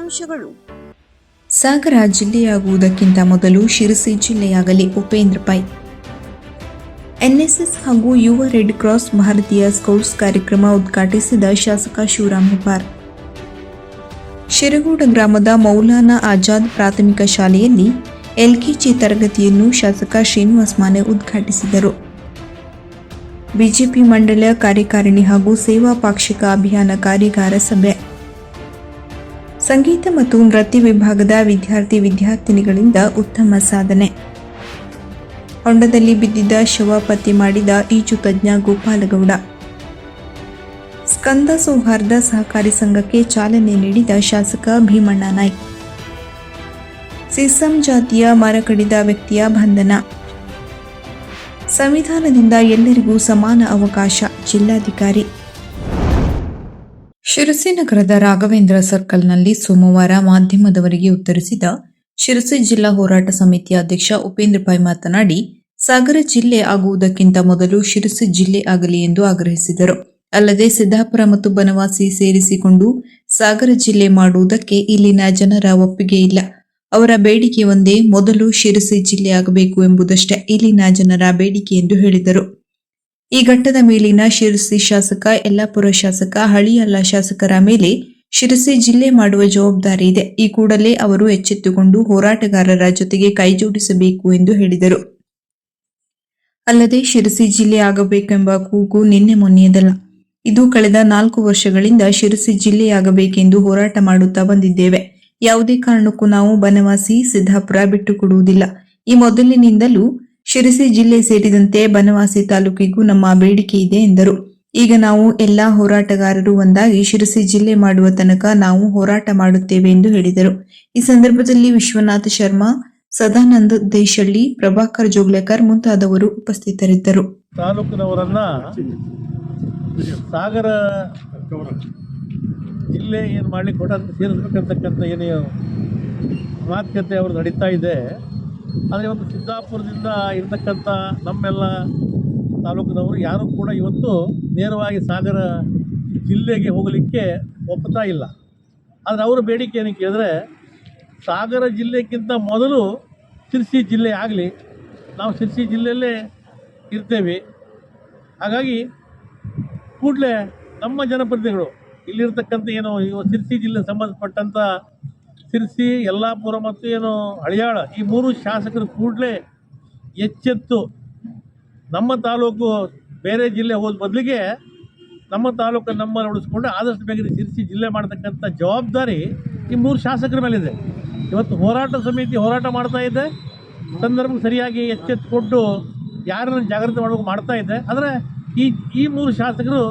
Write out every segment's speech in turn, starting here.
ಮುಖ್ಯಾಂಶಗಳು ಸಾಗರ ಜಿಲ್ಲೆಯಾಗುವುದಕ್ಕಿಂತ ಮೊದಲು ಶಿರಸಿ ಜಿಲ್ಲೆಯಾಗಲಿ ಉಪೇಂದ್ರ ಪೈ. ಎನ್ಎಸ್ಎಸ್ ಹಾಗೂ ಯುವ ರೆಡ್ ಕ್ರಾಸ್ ಭಾರತೀಯ ಸ್ಕೌಟ್ಸ್ ಕಾರ್ಯಕ್ರಮ ಉದ್ಘಾಟಿಸಿದ ಶಾಸಕ ಶಿವರಾಮ್ ಹೆಬ್ಬಾರ್. ಶಿರಗೂಡ ಗ್ರಾಮದ ಮೌಲಾನಾ ಆಜಾದ್ ಪ್ರಾಥಮಿಕ ಶಾಲೆಯಲ್ಲಿ ಎಲ್ಕೆಜಿ ತರಗತಿಯನ್ನು ಶಾಸಕ ಶ್ರೀನಿವಾಸ್ ಮಾನೆ ಉದ್ಘಾಟಿಸಿದರು. ಬಿಜೆಪಿ ಮಂಡಲ ಕಾರ್ಯಕಾರಿಣಿ ಹಾಗೂ ಸೇವಾ ಪಾಕ್ಷಿಕ ಅಭಿಯಾನ ಕಾರ್ಯಾಗಾರ ಸಭೆ. ಸಂಗೀತ ಮತ್ತು ನೃತ್ಯ ವಿಭಾಗದ ವಿದ್ಯಾರ್ಥಿ ವಿದ್ಯಾರ್ಥಿನಿಗಳಿಂದ ಉತ್ತಮ ಸಾಧನೆ. ಹೊಂಡದಲ್ಲಿ ಬಿದ್ದಿದ್ದ ಶವ ಪತ್ತೆ ಮಾಡಿದ ಈಜು ತಜ್ಞ ಗೋಪಾಲಗೌಡ. ಸ್ಕಂದ ಸೌಹಾರ್ದ ಸಹಕಾರಿ ಸಂಘಕ್ಕೆ ಚಾಲನೆ ನೀಡಿದ ಶಾಸಕ ಭೀಮಣ್ಣ ನಾಯ್ಕ್. ಸಿಸಂ ಜಾತಿಯ ಮರ ಕಡಿದ ವ್ಯಕ್ತಿಯ ಬಂಧನ. ಸಂವಿಧಾನದಿಂದ ಎಲ್ಲರಿಗೂ ಸಮಾನ ಅವಕಾಶ, ಜಿಲ್ಲಾಧಿಕಾರಿ. ಶಿರಸಿ ನಗರದ ರಾಘವೇಂದ್ರ ಸರ್ಕಲ್ನಲ್ಲಿ ಸೋಮವಾರ ಮಾಧ್ಯಮದವರಿಗೆ ಉತ್ತರಿಸಿದ ಶಿರಸಿ ಜಿಲ್ಲಾ ಹೋರಾಟ ಸಮಿತಿಯ ಅಧ್ಯಕ್ಷ ಉಪೇಂದ್ರ ಪೈ ಮಾತನಾಡಿ, ಸಾಗರ ಜಿಲ್ಲೆ ಆಗುವುದಕ್ಕಿಂತ ಮೊದಲು ಶಿರಸಿ ಜಿಲ್ಲೆ ಆಗಲಿ ಎಂದು ಆಗ್ರಹಿಸಿದರು. ಅಲ್ಲದೆ ಸಿದ್ದಾಪುರ ಮತ್ತು ಬನವಾಸಿ ಸೇರಿಸಿಕೊಂಡು ಸಾಗರ ಜಿಲ್ಲೆ ಮಾಡುವುದಕ್ಕೆ ಇಲ್ಲಿನ ಜನರ ಒಪ್ಪಿಗೆ ಇಲ್ಲ. ಅವರ ಬೇಡಿಕೆ ಒಂದೇ, ಮೊದಲು ಶಿರಸಿ ಜಿಲ್ಲೆ ಆಗಬೇಕು ಎಂಬುದಷ್ಟೇ ಇಲ್ಲಿನ ಜನರ ಬೇಡಿಕೆ ಎಂದು ಹೇಳಿದರು. ಈ ಘಟ್ಟದ ಮೇಲಿನ ಶಿರಸಿ ಶಾಸಕ, ಯಲ್ಲಾಪುರ ಶಾಸಕ, ಹಳಿಯಲ್ಲ ಶಾಸಕರ ಮೇಲೆ ಶಿರಸಿ ಜಿಲ್ಲೆ ಮಾಡುವ ಜವಾಬ್ದಾರಿ ಇದೆ. ಈ ಕೂಡಲೇ ಅವರು ಎಚ್ಚೆತ್ತುಕೊಂಡು ಹೋರಾಟಗಾರರ ಜೊತೆಗೆ ಕೈಜೋಡಿಸಬೇಕು ಎಂದು ಹೇಳಿದರು. ಅಲ್ಲದೆ ಶಿರಸಿ ಜಿಲ್ಲೆ ಆಗಬೇಕೆಂಬ ಕೂಗು ನಿನ್ನೆ ಮೊನ್ನೆಯದಲ್ಲ. ಇದು ಕಳೆದ ನಾಲ್ಕು ವರ್ಷಗಳಿಂದ ಶಿರಸಿ ಜಿಲ್ಲೆಯಾಗಬೇಕೆಂದು ಹೋರಾಟ ಮಾಡುತ್ತಾ ಬಂದಿದ್ದೇವೆ. ಯಾವುದೇ ಕಾರಣಕ್ಕೂ ನಾವು ಬನವಾಸಿ, ಸಿದ್ದಾಪುರ ಬಿಟ್ಟುಕೊಡುವುದಿಲ್ಲ. ಈ ಮೊದಲಿನಿಂದಲೂ ಶಿರಸಿ ಜಿಲ್ಲೆ ಸೇರಿದಂತೆ ಬನವಾಸಿ ತಾಲೂಕಿಗೂ ನಮ್ಮ ಬೇಡಿಕೆ ಇದೆ ಎಂದರು. ಈಗ ನಾವು ಎಲ್ಲಾ ಹೋರಾಟಗಾರರು ಒಂದಾಗಿ ಶಿರಸಿ ಜಿಲ್ಲೆ ಮಾಡುವ ತನಕ ನಾವು ಹೋರಾಟ ಮಾಡುತ್ತೇವೆ ಎಂದು ಹೇಳಿದರು. ಈ ಸಂದರ್ಭದಲ್ಲಿ ವಿಶ್ವನಾಥ ಶರ್ಮಾ, ಸದಾನಂದ ದೇಶಳ್ಳಿ, ಪ್ರಭಾಕರ್ ಜೋಗ್ಲೇಕರ್ ಮುಂತಾದವರು ಉಪಸ್ಥಿತರಿದ್ದರು. ತಾಲೂಕಿನವರನ್ನ ಸಾಗರ ಜಿಲ್ಲೆ ಏನು ಮಾಡ್ಲಿಕ್ಕೆ ಸೇರಿಸ್ಬೇಕಂತಕ್ಕಂಥ ಏನು ಮಾತುಕತೆ ಅವರು ನಡೀತಾ ಇದೆ. ಆದರೆ ಇವತ್ತು ಸಿದ್ದಾಪುರದಿಂದ ಇರ್ತಕ್ಕಂಥ ನಮ್ಮೆಲ್ಲ ತಾಲೂಕಿನವರು ಯಾರೂ ಕೂಡ ಇವತ್ತು ನೇರವಾಗಿ ಸಾಗರ ಜಿಲ್ಲೆಗೆ ಹೋಗಲಿಕ್ಕೆ ಒಪ್ಪುತ್ತಾ ಇಲ್ಲ. ಆದರೆ ಅವರ ಬೇಡಿಕೆ ಏನು ಕೇಳಿದ್ರೆ ಸಾಗರ ಜಿಲ್ಲೆಗಿಂತ ಮೊದಲು ಶಿರ್ಸಿ ಜಿಲ್ಲೆ ಆಗಲಿ, ನಾವು ಶಿರ್ಸಿ ಜಿಲ್ಲೆಯಲ್ಲೇ ಇರ್ತೇವೆ. ಹಾಗಾಗಿ ಕೂಡಲೇ ನಮ್ಮ ಜನಪ್ರತಿನಿಧಿಗಳು ಇಲ್ಲಿರ್ತಕ್ಕಂಥ ಏನು ಸಿರ್ಸಿ ಜಿಲ್ಲೆ ಸಂಬಂಧಪಟ್ಟಂಥ ಸಿರ್ಸಿ ಯಲ್ಲಾಪುರ ಮತ್ತು ಏನು ಹಳಿಯಾಳ ಈ ಮೂರು ಶಾಸಕರು ಕೂಡಲೇ ಎಚ್ಚೆತ್ತು. ನಮ್ಮ ತಾಲೂಕು ಬೇರೆ ಜಿಲ್ಲೆ ಹೋದ ಬದಲಿಗೆ ನಮ್ಮ ತಾಲೂಕು ನಮ್ಮ ಉಳಿಸ್ಕೊಂಡು ಆದಷ್ಟು ಬೇಗ ಸಿರ್ಸಿ ಜಿಲ್ಲೆ ಮಾಡತಕ್ಕಂಥ ಜವಾಬ್ದಾರಿ ಈ ಮೂರು ಶಾಸಕರ ಮೇಲಿದೆ. ಇವತ್ತು ಹೋರಾಟ ಸಮಿತಿ ಹೋರಾಟ ಮಾಡ್ತಾ ಇದೆ. ಸಂದರ್ಭಕ್ಕೆ ಸರಿಯಾಗಿ ಎಚ್ಚೆತ್ತುಕೊಂಡು ಯಾರನ್ನು ಜಾಗೃತಿ ಮಾಡಬೇಕು ಮಾಡ್ತಾ ಇದೆ. ಆದರೆ ಈ ಈ ಮೂರು ಶಾಸಕರು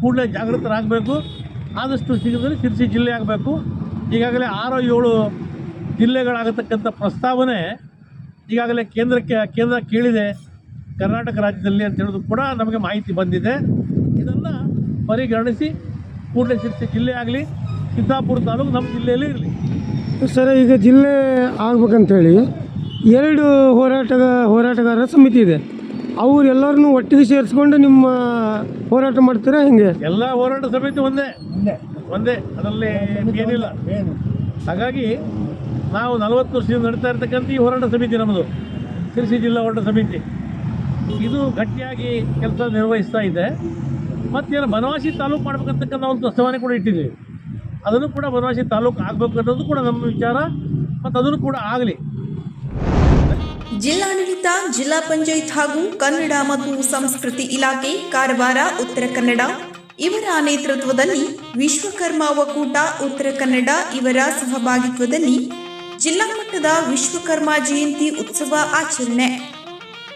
ಕೂಡಲೇ ಜಾಗೃತರಾಗಬೇಕು. ಆದಷ್ಟು ಶೀಘ್ರದಲ್ಲಿ ಶಿರ್ಸಿ ಜಿಲ್ಲೆ ಆಗಬೇಕು. ಈಗಾಗಲೇ ಆರು ಏಳು ಜಿಲ್ಲೆಗಳಾಗತಕ್ಕಂಥ ಪ್ರಸ್ತಾವನೆ ಈಗಾಗಲೇ ಕೇಂದ್ರಕ್ಕೆ ಕೇಂದ್ರ ಕೇಳಿದೆ ಕರ್ನಾಟಕ ರಾಜ್ಯದಲ್ಲಿ ಅಂತ ಹೇಳೋದು ಕೂಡ ನಮಗೆ ಮಾಹಿತಿ ಬಂದಿದೆ. ಇದನ್ನು ಪರಿಗಣಿಸಿ ಕೂಡಲೇ ಶಿರ್ಸಿ ಜಿಲ್ಲೆ ಆಗಲಿ ಸಿದ್ದಾಪುರ ತಾಲೂಕು ನಮ್ಮ ಜಿಲ್ಲೆಯಲ್ಲಿ ಇರಲಿ. ಸರ್ ಈಗ ಜಿಲ್ಲೆ ಆಗ್ಬೇಕಂತೇಳಿ ಎರಡು ಹೋರಾಟದ ಹೋರಾಟಗಾರರ ಸಮಿತಿ ಇದೆ. ಅವರೆಲ್ಲರನ್ನೂ ಎಲ್ಲರನ್ನೂ ಒಟ್ಟಿಗೆ ಸೇರಿಸ್ಕೊಂಡು ನಿಮ್ಮ ಹೋರಾಟ ಮಾಡ್ತೀರಾ ಹೆಂಗೆ? ಎಲ್ಲ ಹೋರಾಟ ಸಮಿತಿ ಒಂದೇ. ಒಂದೇ ಅದರಲ್ಲಿ ಏನಿಲ್ಲ. ಹಾಗಾಗಿ ನಾವು ನಲವತ್ತು ವರ್ಷದಿಂದ ನಡೀತಾ ಇರ್ತಕ್ಕಂಥ ಈ ಹೋರಾಟ ಸಮಿತಿ ನಮ್ಮದು ಶಿರಸಿ ಜಿಲ್ಲಾ ಹೋರಾಟ ಸಮಿತಿ. ಇದು ಗಟ್ಟಿಯಾಗಿ ಕೆಲಸ ನಿರ್ವಹಿಸ್ತಾ ಇದೆ. ಮತ್ತೇನು ಬನವಾಸಿ ತಾಲೂಕು ಮಾಡ್ಬೇಕಂತಕ್ಕಂಥ ಒಂದು ಪ್ರಸ್ತಾವನೆ ಕೂಡ ಇಟ್ಟಿದ್ದೀವಿ. ಅದನ್ನು ಕೂಡ ಬನವಾಸಿ ತಾಲೂಕು ಆಗಬೇಕು ಅನ್ನೋದು ಕೂಡ ನಮ್ಮ ವಿಚಾರ ಮತ್ತು ಅದನ್ನು ಕೂಡ ಆಗಲಿ. ಜಿಲ್ಲಾಡಳಿತ ಜಿಲ್ಲಾ ಪಂಚಾಯತ್ ಹಾಗೂ ಕನ್ನಡ ಮತ್ತು ಸಂಸ್ಕೃತಿ ಇಲಾಖೆ ಕಾರವಾರ ಉತ್ತರ ಕನ್ನಡ ಇವರ ನೇತೃತ್ವದಲ್ಲಿ ವಿಶ್ವಕರ್ಮ ಒಕ್ಕೂಟ, ಉತ್ತರ ಕನ್ನಡ ಇವರ ಸಹಭಾಗಿತ್ವದಲ್ಲಿ ಜಿಲ್ಲಾ ಮಟ್ಟದ ವಿಶ್ವಕರ್ಮ ಜಯಂತಿ ಉತ್ಸವ ಆಚರಣೆ.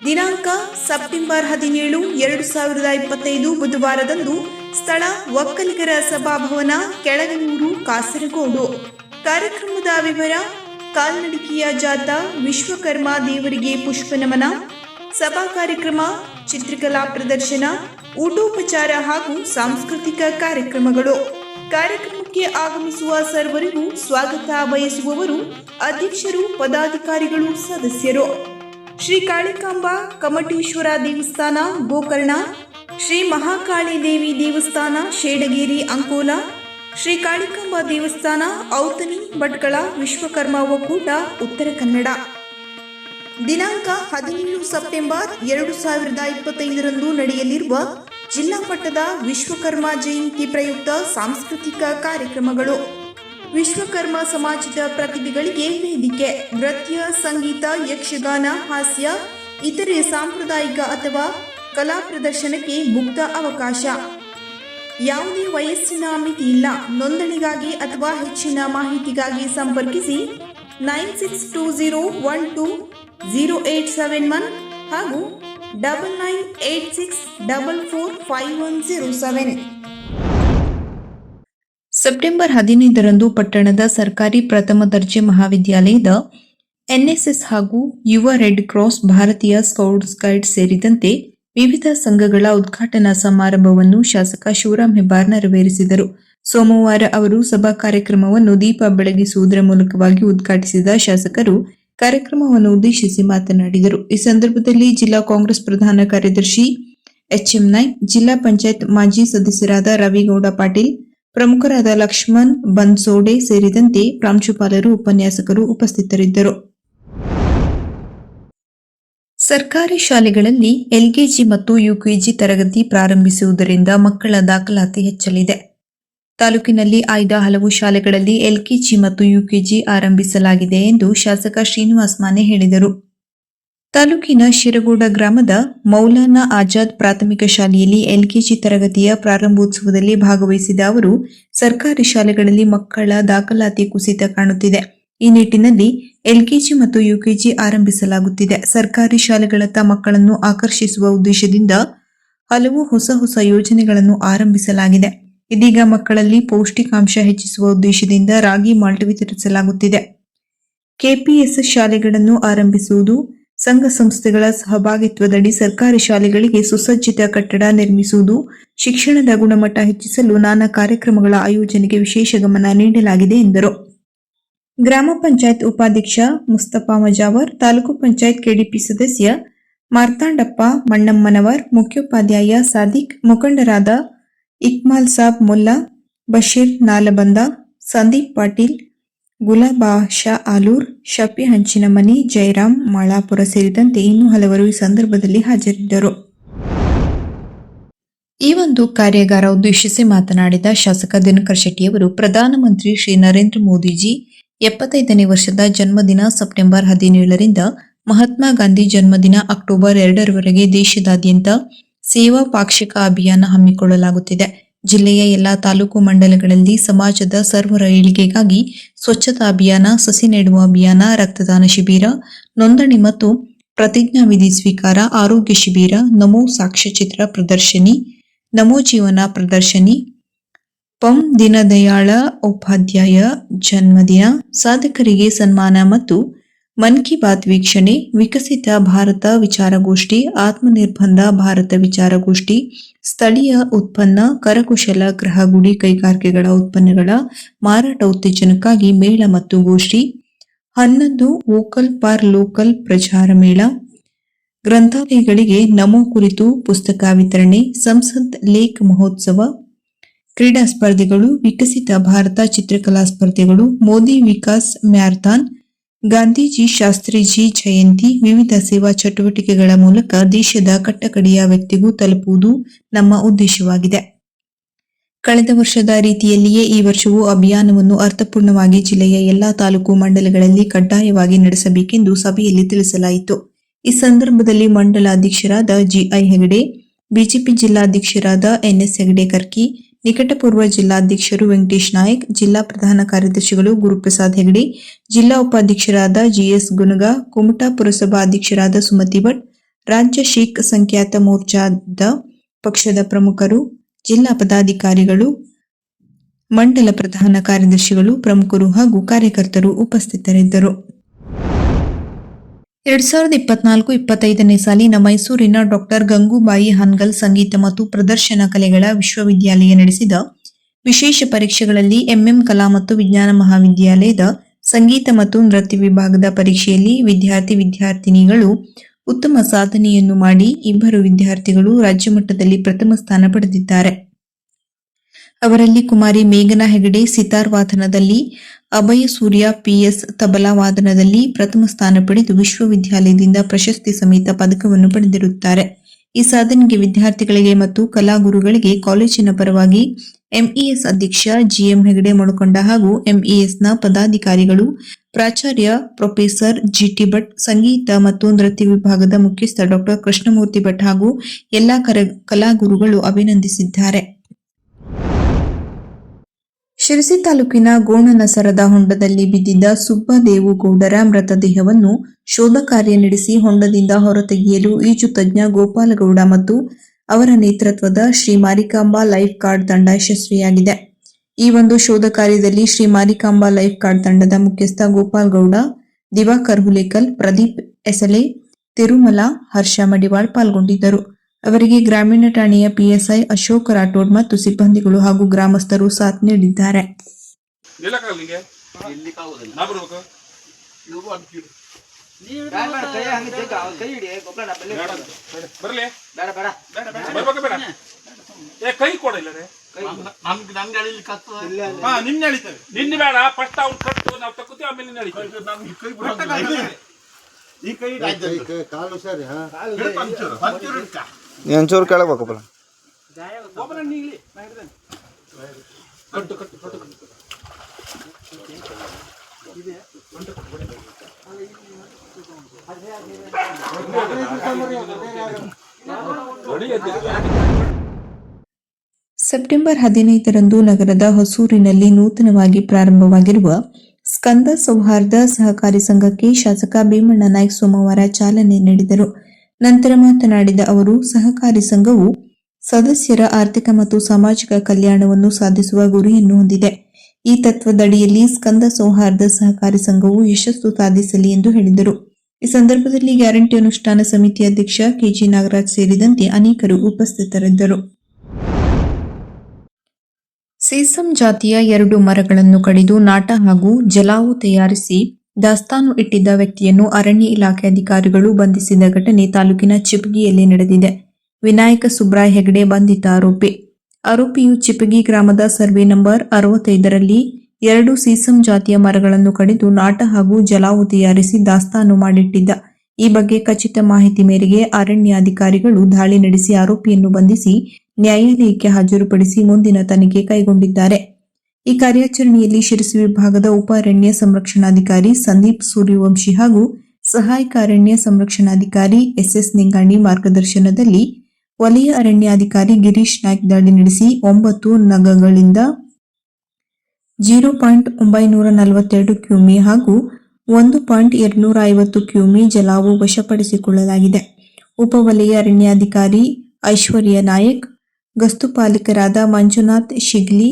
ದಿನಾಂಕ ಸೆಪ್ಟೆಂಬರ್ ಹದಿನೇಳು, ಎರಡು ಸಾವಿರದ ಇಪ್ಪತ್ತೈದು ಬುಧವಾರದಂದು ಸ್ಥಳ ಒಕ್ಕಲಿಗರ ಸಭಾಭವನ ಕೆಳಗನೂರು, ಕಾಸರಗೋಡು. ಕಾರ್ಯಕ್ರಮದ ವಿವರ ಕಾಲ್ನಡಿಕೆಯ ಜಾಥಾ, ವಿಶ್ವಕರ್ಮ ದೇವರಿಗೆ ಪುಷ್ಪ ನಮನ ಸಭಾ ಕಾರ್ಯಕ್ರಮ, ಚಿತ್ರಕಲಾ ಪ್ರದರ್ಶನ ಊಟೋಪಚಾರ ಹಾಗೂ ಸಾಂಸ್ಕೃತಿಕ ಕಾರ್ಯಕ್ರಮಗಳು. ಕಾರ್ಯಕ್ರಮಕ್ಕೆ ಆಗಮಿಸುವ ಸರ್ವರಿಗೂ ಸ್ವಾಗತ ಬಯಸುವವರು ಅಧ್ಯಕ್ಷರು, ಪದಾಧಿಕಾರಿಗಳು, ಸದಸ್ಯರು. ಶ್ರೀ ಕಾಳಿಕಾಂಬ ಕಮಟೇಶ್ವರ ದೇವಸ್ಥಾನ, ಗೋಕರ್ಣ. ಶ್ರೀ ಮಹಾಕಾಳಿ ದೇವಿ ದೇವಸ್ಥಾನ, ಶೇಡಗೇರಿ, ಅಂಕೋಲ. ಶ್ರೀ ಕಾಳಿಕಾಂಬ ದೇವಸ್ಥಾನ ಔತನಿ ಭಟ್ಕಳ, ವಿಶ್ವಕರ್ಮ ಒಕ್ಕೂಟ, ಉತ್ತರ ಕನ್ನಡ. ದಿನಾಂಕ ಹದಿನೇಳು ಸೆಪ್ಟೆಂಬರ್ ಎರಡು ಸಾವಿರದ ಇಪ್ಪತ್ತೈದರಂದು ನಡೆಯಲಿರುವ ಜಿಲ್ಲಾ ಮಟ್ಟದ ವಿಶ್ವಕರ್ಮ ಜಯಂತಿ ಪ್ರಯುಕ್ತ ಸಾಂಸ್ಕೃತಿಕ ಕಾರ್ಯಕ್ರಮಗಳು. ವಿಶ್ವಕರ್ಮ ಸಮಾಜದ ಪ್ರತಿಭೆಗಳಿಗೆ ವೇದಿಕೆ, ನೃತ್ಯ, ಸಂಗೀತ, ಯಕ್ಷಗಾನ, ಹಾಸ್ಯ, ಇತರೆ ಸಾಂಪ್ರದಾಯಿಕ ಅಥವಾ ಕಲಾ ಪ್ರದರ್ಶನಕ್ಕೆ ಮುಕ್ತ ಅವಕಾಶ. ಯಾವುದೇ ವಯಸ್ಸಿನ ಮಿತಿ ಇಲ್ಲ. ನೋಂದಣಿಗಾಗಿ ಅಥವಾ ಹೆಚ್ಚಿನ ಮಾಹಿತಿಗಾಗಿ ಸಂಪರ್ಕಿಸಿ nine six two zero one two zero eight seven one ಹಾಗೂ double nine eight six September ಹದಿನೈದರಂದು ಪಟ್ಟಣದ ಸರ್ಕಾರಿ ಪ್ರಥಮ ದರ್ಜೆ ಮಹಾವಿದ್ಯಾಲಯದ ಎನ್ಎಸ್ಎಸ್ ಹಾಗೂ ಯುವ ರೆಡ್ ಕ್ರಾಸ್ ಭಾರತೀಯ ಸ್ಕೌಟ್ಸ್ ಗೈಡ್ ಸೇರಿದಂತೆ ವಿವಿಧ ಸಂಘಗಳ ಉದ್ಘಾಟನಾ ಸಮಾರಂಭವನ್ನು ಶಾಸಕ ಶಿವರಾಮ್ ಹೆಬ್ಬಾರ್ ನೆರವೇರಿಸಿದರು. ಸೋಮವಾರ ಅವರು ಸಭಾ ಕಾರ್ಯಕ್ರಮವನ್ನು ದೀಪ ಬೆಳಗಿಸುವುದರ ಮೂಲಕವಾಗಿ ಉದ್ಘಾಟಿಸಿದ ಶಾಸಕರು ಕಾರ್ಯಕ್ರಮವನ್ನು ಉದ್ದೇಶಿಸಿ ಮಾತನಾಡಿದರು. ಈ ಸಂದರ್ಭದಲ್ಲಿ ಜಿಲ್ಲಾ ಕಾಂಗ್ರೆಸ್ ಪ್ರಧಾನ ಕಾರ್ಯದರ್ಶಿ ಎಚ್ಎಂ ನಾಯ್ಕ್, ಜಿಲ್ಲಾ ಪಂಚಾಯತ್ ಮಾಜಿ ಸದಸ್ಯರಾದ ರವಿಗೌಡ ಪಾಟೀಲ್, ಪ್ರಮುಖರಾದ ಲಕ್ಷ್ಮಣ್ ಬನ್ಸೋಡೆ ಸೇರಿದಂತೆ ಪ್ರಾಂಶುಪಾಲರು, ಉಪನ್ಯಾಸಕರು ಉಪಸ್ಥಿತರಿದ್ದರು. ಸರ್ಕಾರಿ ಶಾಲೆಗಳಲ್ಲಿ ಎಲ್ಕೆಜಿ ಮತ್ತು ಯುಕೆಜಿ ತರಗತಿ ಪ್ರಾರಂಭಿಸುವುದರಿಂದ ಮಕ್ಕಳ ದಾಖಲಾತಿ ಹೆಚ್ಚಲಿದೆ. ತಾಲೂಕಿನಲ್ಲಿ ಆಯ್ದ ಹಲವು ಶಾಲೆಗಳಲ್ಲಿ ಎಲ್ಕೆಜಿ ಮತ್ತು ಯುಕೆಜಿ ಆರಂಭಿಸಲಾಗಿದೆ ಎಂದು ಶಾಸಕ ಶ್ರೀನಿವಾಸ್ ಮಾನೆ ಹೇಳಿದರು. ತಾಲೂಕಿನ ಶಿರಗೋಡ ಗ್ರಾಮದ ಮೌಲಾನಾ ಆಜಾದ್ ಪ್ರಾಥಮಿಕ ಶಾಲೆಯಲ್ಲಿ ಎಲ್ಕೆಜಿ ತರಗತಿಯ ಪ್ರಾರಂಭೋತ್ಸವದಲ್ಲಿ ಭಾಗವಹಿಸಿದ ಅವರು, ಸರ್ಕಾರಿ ಶಾಲೆಗಳಲ್ಲಿ ಮಕ್ಕಳ ದಾಖಲಾತಿ ಕುಸಿತ ಕಾಣುತ್ತಿದೆ. ಈ ನಿಟ್ಟಿನಲ್ಲಿ ಎಲ್ಕೆಜಿ ಮತ್ತು ಯುಕೆಜಿ ಆರಂಭಿಸಲಾಗುತ್ತಿದೆ. ಸರ್ಕಾರಿ ಶಾಲೆಗಳತ್ತ ಮಕ್ಕಳನ್ನು ಆಕರ್ಷಿಸುವ ಉದ್ದೇಶದಿಂದ ಹಲವು ಹೊಸ ಹೊಸ ಯೋಜನೆಗಳನ್ನು ಆರಂಭಿಸಲಾಗಿದೆ. ಇದೀಗ ಮಕ್ಕಳಲ್ಲಿ ಪೌಷ್ಟಿಕಾಂಶ ಹೆಚ್ಚಿಸುವ ಉದ್ದೇಶದಿಂದ ರಾಗಿ ಮಾಲ್ಟ್ ವಿತರಿಸಲಾಗುತ್ತಿದೆ ಕೆಪಿಎಸ್ ಶಾಲೆಗಳನ್ನು ಆರಂಭಿಸುವುದು ಸಂಘ ಸಂಸ್ಥೆಗಳ ಸಹಭಾಗಿತ್ವದಡಿ ಸರ್ಕಾರಿ ಶಾಲೆಗಳಿಗೆ ಸುಸಜ್ಜಿತ ಕಟ್ಟಡ ನಿರ್ಮಿಸುವುದು, ಶಿಕ್ಷಣದ ಗುಣಮಟ್ಟ ಹೆಚ್ಚಿಸಲು ನಾನಾ ಕಾರ್ಯಕ್ರಮಗಳ ಆಯೋಜನೆಗೆ ವಿಶೇಷ ಗಮನ ನೀಡಲಾಗಿದೆ ಎಂದರು. ಗ್ರಾಮ ಪಂಚಾಯತ್ ಉಪಾಧ್ಯಕ್ಷ ಮುಸ್ತಫಾ ಮಜಾವರ್, ತಾಲೂಕು ಪಂಚಾಯತ್ ಕೆಡಿಪಿ ಸದಸ್ಯ ಮಾರ್ತಾಂಡಪ್ಪ ಮಣ್ಣಮ್ಮನವರ್, ಮುಖ್ಯೋಪಾಧ್ಯಾಯ ಸಾದಿಕ್ ಮುಖಂಡರಾದ ಇಕ್ಮಾಲ್ ಸಾಬ್ ಮುಲ್ಲಾ, ಬಶೀರ್ ನಾಲಬಂದ, ಸಂದೀಪ್ ಪಾಟೀಲ್ ಗುಲಾಬಾ ಶಾ ಆಲೂರ್, ಶಫಿ ಹಂಚಿನಮನಿ, ಜಯರಾಮ್ ಮಾಳಾಪುರ ಸೇರಿದಂತೆ ಇನ್ನೂ ಹಲವರು ಈ ಸಂದರ್ಭದಲ್ಲಿ ಹಾಜರಿದ್ದರು. ಈ ಒಂದು ಕಾರ್ಯಾಗಾರ ಉದ್ದೇಶಿಸಿ ಮಾತನಾಡಿದ ಶಾಸಕ ದಿನಕರ್ ಶೆಟ್ಟಿಯವರು, ಪ್ರಧಾನಮಂತ್ರಿ ಶ್ರೀ ನರೇಂದ್ರ ಮೋದಿಜಿ, ಎಪ್ಪತ್ತೈದನೇ ವರ್ಷದ ಜನ್ಮದಿನ ಸೆಪ್ಟೆಂಬರ್ ಹದಿನೇಳರಿಂದ ಮಹಾತ್ಮ ಗಾಂಧಿ ಜನ್ಮದಿನ ಅಕ್ಟೋಬರ್ ಎರಡರವರೆಗೆ ದೇಶದಾದ್ಯಂತ ಸೇವಾ ಪಾಕ್ಷಿಕ ಅಭಿಯಾನ ಹಮ್ಮಿಕೊಳ್ಳಲಾಗುತ್ತಿದೆ. ಜಿಲ್ಲೆಯ ಎಲ್ಲಾ ತಾಲೂಕು ಮಂಡಲಗಳಲ್ಲಿ ಸಮಾಜದ ಸರ್ವರ ಏಳಿಗೆಗಾಗಿ ಸ್ವಚ್ಛತಾ ಅಭಿಯಾನ, ಸಸಿ ನೆಡುವ ಅಭಿಯಾನ, ರಕ್ತದಾನ ಶಿಬಿರ, ನೋಂದಣಿ ಮತ್ತು ಪ್ರತಿಜ್ಞಾವಿಧಿ ಸ್ವೀಕಾರ, ಆರೋಗ್ಯ ಶಿಬಿರ, ನಮೋ ಸಾಕ್ಷ್ಯಚಿತ್ರ ಪ್ರದರ್ಶನಿ, ನಮೋ ಜೀವನ ಪ್ರದರ್ಶನಿ, ಪಂ ದೀನದಯಾಳ ಉಪಾಧ್ಯಾಯ ಜನ್ಮದಿನ, ಸಾಧಕರಿಗೆ ಸನ್ಮಾನ ಮತ್ತು ಮನ್ ಕಿ ಬಾತ್ ವೀಕ್ಷಣೆ, ವಿಕಸಿತ ಭಾರತ ವಿಚಾರಗೋಷ್ಠಿ ಆತ್ಮನಿರ್ಬಂಧ ಭಾರತ ವಿಚಾರಗೋಷ್ಠಿ, ಸ್ಥಳೀಯ ಉತ್ಪನ್ನ, ಕರಕುಶಲ ಗೃಹಗುಡಿ ಕೈಗಾರಿಕೆಗಳ ಉತ್ಪನ್ನಗಳ ಮಾರಾಟ ಉತ್ತೇಜನಕ್ಕಾಗಿ ಮೇಳ ಮತ್ತು ಗೋಷ್ಠಿ, ಹನ್ನೊಂದು ವೋಕಲ್ ಫಾರ್ ಲೋಕಲ್ ಪ್ರಚಾರ ಮೇಳ, ಗ್ರಂಥಾಲಯಗಳಿಗೆ ನಮೋ ಕುರಿತು ಪುಸ್ತಕ ವಿತರಣೆ, ಸಂಸತ್ ಲೇಖ್ ಮಹೋತ್ಸವ, ಕ್ರೀಡಾ ಸ್ಪರ್ಧೆಗಳು, ವಿಕಸಿತ ಭಾರತ ಚಿತ್ರಕಲಾ ಸ್ಪರ್ಧೆಗಳು, ಮೋದಿ ವಿಕಾಸ್ ಮ್ಯಾರಥಾನ್ ಗಾಂಧೀಜಿ ಶಾಸ್ತ್ರೀಜಿ ಜಯಂತಿ ವಿವಿಧ ಸೇವಾ ಚಟುವಟಿಕೆಗಳ ಮೂಲಕ ದೇಶದ ಕಟ್ಟಕಡೆಯ ವ್ಯಕ್ತಿಗೂ ತಲುಪುವುದು ನಮ್ಮ ಉದ್ದೇಶವಾಗಿದೆ. ಕಳೆದ ವರ್ಷದ ರೀತಿಯಲ್ಲಿಯೇ ಈ ವರ್ಷವೂ ಅಭಿಯಾನವನ್ನು ಅರ್ಥಪೂರ್ಣವಾಗಿ ಜಿಲ್ಲೆಯ ಎಲ್ಲಾ ತಾಲೂಕು ಮಂಡಲಗಳಲ್ಲಿ ಕಡ್ಡಾಯವಾಗಿ ನಡೆಸಬೇಕೆಂದು ಸಭೆಯಲ್ಲಿ ತಿಳಿಸಲಾಯಿತು. ಈ ಸಂದರ್ಭದಲ್ಲಿ ಮಂಡಲಾಧ್ಯಕ್ಷರಾದ ಜಿಐ ಹೆಗಡೆ, ಬಿಜೆಪಿ ಜಿಲ್ಲಾಧ್ಯಕ್ಷರಾದ ಎನ್ಎಸ್ ಹೆಗಡೆ ಕರ್ಕಿ ನಿಕಟಪೂರ್ವ ಜಿಲ್ಲಾಧ್ಯಕ್ಷರು ವೆಂಕಟೇಶ್ ನಾಯಕ್, ಜಿಲ್ಲಾ ಪ್ರಧಾನ ಕಾರ್ಯದರ್ಶಿಗಳು ಗುರುಪ್ರಸಾದ್ ಹೆಗಡೆ, ಜಿಲ್ಲಾ ಉಪಾಧ್ಯಕ್ಷರಾದ ಜಿಎಸ್ ಗುನಗ, ಕುಮಟಾ ಪುರಸಭಾ ಅಧ್ಯಕ್ಷರಾದ ಸುಮತಿ ಭಟ್, ರಾಜ್ಯ ಶೀಖ್ ಸಂಖ್ಯಾತ ಮೋರ್ಚಾದ ಪಕ್ಷದ ಪ್ರಮುಖರು, ಜಿಲ್ಲಾ ಪದಾಧಿಕಾರಿಗಳು, ಮಂಡಲ ಪ್ರಧಾನ ಕಾರ್ಯದರ್ಶಿಗಳು, ಪ್ರಮುಖರು ಹಾಗೂ ಕಾರ್ಯಕರ್ತರು ಉಪಸ್ಥಿತರಿದ್ದರು. ಎರಡ್ ಸಾವಿರದ ಇಪ್ಪತ್ನಾಲ್ಕು ಇಪ್ಪತ್ತೈದನೇ ಸಾಲಿನ ಮೈಸೂರಿನ ಡಾಕ್ಟರ್ ಗಂಗೂಬಾಯಿ ಹನ್ಗಲ್ ಸಂಗೀತ ಮತ್ತು ಪ್ರದರ್ಶನ ಕಲೆಗಳ ವಿಶ್ವವಿದ್ಯಾಲಯ ನಡೆಸಿದ ವಿಶೇಷ ಪರೀಕ್ಷೆಗಳಲ್ಲಿ ಎಂಎಂ ಕಲಾ ಮತ್ತು ವಿಜ್ಞಾನ ಮಹಾವಿದ್ಯಾಲಯದ ಸಂಗೀತ ಮತ್ತು ನೃತ್ಯ ವಿಭಾಗದ ಪರೀಕ್ಷೆಯಲ್ಲಿ ವಿದ್ಯಾರ್ಥಿ ವಿದ್ಯಾರ್ಥಿನಿಗಳು ಉತ್ತಮ ಸಾಧನೆಯನ್ನು ಮಾಡಿ ಇಬ್ಬರು ವಿದ್ಯಾರ್ಥಿಗಳು ರಾಜ್ಯ ಮಟ್ಟದಲ್ಲಿ ಪ್ರಥಮ ಸ್ಥಾನ ಪಡೆದಿದ್ದಾರೆ. ಅವರಲ್ಲಿ ಕುಮಾರಿ ಮೇಘನಾ ಹೆಗಡೆ, ಸಿತಾರ್ ವಾದನದಲ್ಲಿ ಅಭಯ ಸೂರ್ಯ ಪಿಎಸ್ ತಬಲಾ ವಾದನದಲ್ಲಿ ಪ್ರಥಮ ಸ್ಥಾನ ಪಡೆದು ವಿಶ್ವವಿದ್ಯಾಲಯದಿಂದ ಪ್ರಶಸ್ತಿ ಸಮೇತ ಪದಕವನ್ನು ಪಡೆದಿರುತ್ತಾರೆ. ಈ ಸಾಧನೆಗೆ ವಿದ್ಯಾರ್ಥಿಗಳಿಗೆ ಮತ್ತು ಕಲಾಗುರುಗಳಿಗೆ ಕಾಲೇಜಿನ ಪರವಾಗಿ ಎಂಇಎಸ್ ಅಧ್ಯಕ್ಷ ಜಿಎಂ ಹೆಗಡೆ ಮೊಳಕೊಂಡ ಹಾಗೂ ಎಂಇಎಸ್ನ ಪದಾಧಿಕಾರಿಗಳು ಪ್ರಾಚಾರ್ಯ ಪ್ರೊಫೆಸರ್ ಜಿಟಿ ಭಟ್, ಸಂಗೀತ ಮತ್ತು ನೃತ್ಯ ವಿಭಾಗದ ಮುಖ್ಯಸ್ಥ ಡಾಕ್ಟರ್ ಕೃಷ್ಣಮೂರ್ತಿ ಭಟ್ ಹಾಗೂ ಎಲ್ಲಾ ಕಲಾಗುರುಗಳು ಅಭಿನಂದಿಸಿದ್ದಾರೆ. ಶಿರಸಿ ತಾಲೂಕಿನ ಗೋಣನಸರದ ಹೊಂಡದಲ್ಲಿ ಬಿದ್ದಿದ್ದ ಸುಬ್ಬದೇವುಗೌಡರ ಮೃತದೇಹವನ್ನು ಶೋಧ ಕಾರ್ಯ ನಡೆಸಿ ಹೊಂಡದಿಂದ ಹೊರತೆಗೆಯಲು ಈಜು ತಜ್ಞ ಗೋಪಾಲಗೌಡ ಮತ್ತು ಅವರ ನೇತೃತ್ವದ ಶ್ರೀ ಮಾರಿಕಾಂಬಾ ಲೈಫ್ ಗಾರ್ಡ್ ತಂಡ ಯಶಸ್ವಿಯಾಗಿದೆ. ಈ ಒಂದು ಶೋಧ ಕಾರ್ಯದಲ್ಲಿ ಶ್ರೀ ಮಾರಿಕಾಂಬಾ ಲೈಫ್ ಗಾರ್ಡ್ ತಂಡದ ಮುಖ್ಯಸ್ಥ ಗೋಪಾಲಗೌಡ, ದಿವಾಕರ್ ಹುಲೇಕಲ್, ಪ್ರದೀಪ್ ಎಸಲೆ ತಿರುಮಲ, ಹರ್ಷ ಮಡಿವಾಳ್ ಪಾಲ್ಗೊಂಡಿದ್ದರು. ಅವರಿಗೆ ಗ್ರಾಮೀಣ ಠಾಣೆಯ ಪಿಎಸ್ಐ ಅಶೋಕ್ ರಾಠೋಡ್ ಮತ್ತು ಸಿಬ್ಬಂದಿಗಳು ಹಾಗೂ ಗ್ರಾಮಸ್ಥರು ಸಾಥ್ ನೀಡಿದ್ದಾರೆ. ಈ ಕೈ ಕಾಲು ಸರಿ ಹಾ ಕೇಳಬೇಕು ಹಂಚೂರು ಇಟ್ಕ. ನೀ ಒಂಚೂರು ಕೆಳಗೆ ಬಲ್ಲ ಒಬ್ಬರ ನೀಲಿ ನಾ ಹಿಡ್ದೇನೆ. ಕಟ್ಟು ಕಟ್ಟು ಕಟ್ಟು ಕಟ್ಟು ಸೆಪ್ಟೆಂಬರ್ ಹದಿನೈದರಂದು ನಗರದ ಹೊಸೂರಿನಲ್ಲಿ ನೂತನವಾಗಿ ಪ್ರಾರಂಭವಾಗಿರುವ ಸ್ಕಂದ ಸೌಹಾರ್ದ ಸಹಕಾರಿ ಸಂಘಕ್ಕೆ ಶಾಸಕ ಭೀಮಣ್ಣ ನಾಯ್ಕ್ ಸೋಮವಾರ ಚಾಲನೆ ನೀಡಿದರು ನಂತರ ಮಾತನಾಡಿದ ಅವರು, ಸಹಕಾರಿ ಸಂಘವು ಸದಸ್ಯರ ಆರ್ಥಿಕ ಮತ್ತು ಸಾಮಾಜಿಕ ಕಲ್ಯಾಣವನ್ನು ಸಾಧಿಸುವ ಗುರಿಯನ್ನು ಹೊಂದಿದೆ. ಈ ತತ್ವದಡಿಯಲ್ಲಿ ಸ್ಕಂದ ಸೌಹಾರ್ದ ಸಹಕಾರಿ ಸಂಘವು ಯಶಸ್ಸು ಸಾಧಿಸಲಿ ಎಂದು ಹೇಳಿದರು. ಈ ಸಂದರ್ಭದಲ್ಲಿ ಗ್ಯಾರಂಟಿ ಅನುಷ್ಠಾನ ಸಮಿತಿ ಅಧ್ಯಕ್ಷ ಕೆಜಿ ನಾಗರಾಜ್ ಸೇರಿದಂತೆ ಅನೇಕರು ಉಪಸ್ಥಿತರಿದ್ದರು. ಸೀಸಂ ಜಾತಿಯ ಎರಡು ಮರಗಳನ್ನು ಕಡಿದು ನಾಟ ಹಾಗೂ ಜಲಾವು ತಯಾರಿಸಿ ದಾಸ್ತಾನು ಇಟ್ಟಿದ್ದ ವ್ಯಕ್ತಿಯನ್ನು ಅರಣ್ಯ ಇಲಾಖೆ ಅಧಿಕಾರಿಗಳು ಬಂಧಿಸಿದ ಘಟನೆ ತಾಲೂಕಿನ ಚಿಪಗಿಯಲ್ಲಿ ನಡೆದಿದೆ. ವಿನಾಯಕ ಸುಬ್ರಾಯ್ ಹೆಗಡೆ ಬಂಧಿತ ಆರೋಪಿ. ಆರೋಪಿಯು ಚಿಪಗಿ ಗ್ರಾಮದ ಸರ್ವೆ ನಂಬರ್ ಅರವತ್ತೈದರಲ್ಲಿ ಎರಡು ಸೀಸಂ ಜಾತಿಯ ಮರಗಳನ್ನು ಕಡಿದು ನಾಟ ಹಾಗೂ ಜಲಾವು ತಯಾರಿಸಿ ದಾಸ್ತಾನು ಮಾಡಿಟ್ಟಿದ್ದ. ಈ ಬಗ್ಗೆ ಖಚಿತ ಮಾಹಿತಿ ಮೇರೆಗೆ ಅರಣ್ಯ ಅಧಿಕಾರಿಗಳು ದಾಳಿ ನಡೆಸಿ ಆರೋಪಿಯನ್ನು ಬಂಧಿಸಿ ನ್ಯಾಯಾಲಯಕ್ಕೆ ಹಾಜರುಪಡಿಸಿ ಮುಂದಿನ ತನಿಖೆ ಕೈಗೊಂಡಿದ್ದಾರೆ. ಈ ಕಾರ್ಯಾಚರಣೆಯಲ್ಲಿ ಶಿರಸಿ ವಿಭಾಗದ ಉಪ ಅರಣ್ಯ ಸಂರಕ್ಷಣಾಧಿಕಾರಿ ಸಂದೀಪ್ ಸೂರ್ಯವಂಶಿ ಹಾಗೂ ಸಹಾಯಕ ಅರಣ್ಯ ಸಂರಕ್ಷಣಾಧಿಕಾರಿ ಎಸ್ಎಸ್ ನಿಂಗಾಣಿ ಮಾರ್ಗದರ್ಶನದಲ್ಲಿ ವಲಯ ಅರಣ್ಯಾಧಿಕಾರಿ ಗಿರೀಶ್ ನಾಯ್ಕ್ ದಾಳಿ ನಡೆಸಿ ಒಂಬತ್ತು ನಗಗಳಿಂದ ಜೀರೋ ಪಾಯಿಂಟ್ ಒಂಬೈನೂರ ನಲವತ್ತೆರಡು ಕ್ಯೂಮಿ ಹಾಗೂ ಒಂದು ಪಾಯಿಂಟ್ ಎರಡ್ನೂರ ಐವತ್ತು ಕ್ಯೂಮಿ ಜಲಾವು ವಶಪಡಿಸಿಕೊಳ್ಳಲಾಗಿದೆ. ಉಪವಲಯ ಅರಣ್ಯಾಧಿಕಾರಿ ಐಶ್ವರ್ಯ ನಾಯಕ್ ಗಸ್ತುಪಾಲಕರಾದ ಮಂಜುನಾಥ್ ಶಿಗ್ಲಿ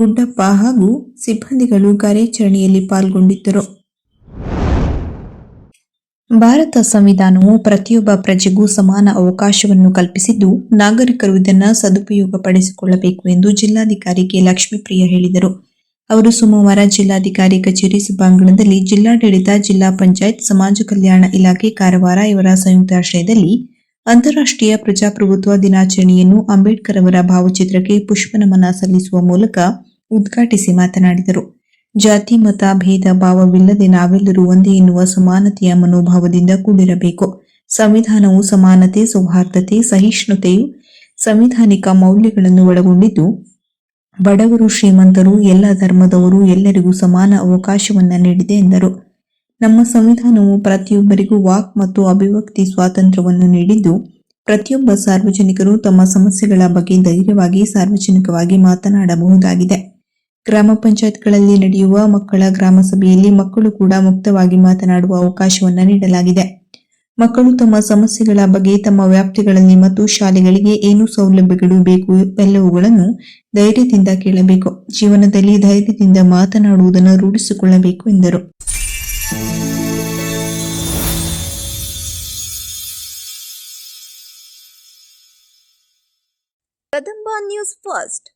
ಗುಡ್ಡಪ್ಪ ಹಾಗೂ ಸಿಬ್ಬಂದಿಗಳು ಕಾರ್ಯಾಚರಣೆಯಲ್ಲಿ ಪಾಲ್ಗೊಂಡಿದ್ದರು. ಭಾರತ ಸಂವಿಧಾನವು ಪ್ರತಿಯೊಬ್ಬ ಪ್ರಜೆಗೂ ಸಮಾನ ಅವಕಾಶವನ್ನು ಕಲ್ಪಿಸಿದ್ದು, ನಾಗರಿಕರು ಇದನ್ನು ಸದುಪಯೋಗ ಪಡಿಸಿಕೊಳ್ಳಬೇಕು ಎಂದು ಜಿಲ್ಲಾಧಿಕಾರಿ ಕೆ. ಲಕ್ಷ್ಮೀಪ್ರಿಯ ಹೇಳಿದರು. ಅವರು ಸೋಮವಾರ ಜಿಲ್ಲಾಧಿಕಾರಿ ಕಚೇರಿ ಸಭಾಂಗಣದಲ್ಲಿ ಜಿಲ್ಲಾಡಳಿತ, ಜಿಲ್ಲಾ ಪಂಚಾಯತ್, ಸಮಾಜ ಕಲ್ಯಾಣ ಇಲಾಖೆ, ಕಾರವಾರ ಇವರ ಸಂಯುಕ್ತಾಶ್ರಯದಲ್ಲಿ ಅಂತಾರಾಷ್ಟ್ರೀಯ ಪ್ರಜಾಪ್ರಭುತ್ವ ದಿನಾಚರಣೆಯನ್ನು ಅಂಬೇಡ್ಕರ್ ಅವರ ಭಾವಚಿತ್ರಕ್ಕೆ ಪುಷ್ಪನಮನ ಸಲ್ಲಿಸುವ ಮೂಲಕ ಉದ್ಘಾಟಿಸಿ ಮಾತನಾಡಿದರು. ಜಾತಿ, ಮತ, ಭೇದ, ಭಾವವಿಲ್ಲದೆ ನಾವೆಲ್ಲರೂ ಒಂದೇ ಎನ್ನುವ ಸಮಾನತೆಯ ಮನೋಭಾವದಿಂದ ಕೂಡಿರಬೇಕು. ಸಂವಿಧಾನವು ಸಮಾನತೆ, ಸೌಹಾರ್ದತೆ, ಸಹಿಷ್ಣುತೆಯು ಸಂವಿಧಾನಿಕ ಮೌಲ್ಯಗಳನ್ನು ಒಳಗೊಂಡಿದ್ದು, ಬಡವರು, ಶ್ರೀಮಂತರು, ಎಲ್ಲ ಧರ್ಮದವರು ಎಲ್ಲರಿಗೂ ಸಮಾನ ಅವಕಾಶವನ್ನ ನೀಡಿದೆ ಎಂದರು. ನಮ್ಮ ಸಂವಿಧಾನವು ಪ್ರತಿಯೊಬ್ಬರಿಗೂ ವಾಕ್ ಮತ್ತು ಅಭಿವ್ಯಕ್ತಿ ಸ್ವಾತಂತ್ರ್ಯವನ್ನು ನೀಡಿದ್ದು, ಪ್ರತಿಯೊಬ್ಬ ಸಾರ್ವಜನಿಕರು ತಮ್ಮ ಸಮಸ್ಯೆಗಳ ಬಗ್ಗೆ ಧೈರ್ಯವಾಗಿ, ಸಾರ್ವಜನಿಕವಾಗಿ ಮಾತನಾಡಬಹುದಾಗಿದೆ. ಗ್ರಾಮ ಪಂಚಾಯತ್ಗಳಲ್ಲಿ ನಡೆಯುವ ಮಕ್ಕಳ ಗ್ರಾಮ ಸಭೆಯಲ್ಲಿ ಮಕ್ಕಳು ಕೂಡ ಮುಕ್ತವಾಗಿ ಮಾತನಾಡುವ ಅವಕಾಶವನ್ನು ನೀಡಲಾಗಿದೆ. ಮಕ್ಕಳು ತಮ್ಮ ಸಮಸ್ಯೆಗಳ ಬಗ್ಗೆ ತಮ್ಮ ವ್ಯಾಪ್ತಿಗಳಲ್ಲಿ ಮತ್ತು ಶಾಲೆಗಳಿಗೆ ಏನು ಸೌಲಭ್ಯಗಳು ಬೇಕು ಎಲ್ಲವುಗಳನ್ನು ಧೈರ್ಯದಿಂದ ಕೇಳಬೇಕು. ಜೀವನದಲ್ಲಿ ಧೈರ್ಯದಿಂದ ಮಾತನಾಡುವುದನ್ನು ರೂಢಿಸಿಕೊಳ್ಳಬೇಕು ಎಂದರು. Kadamba news first.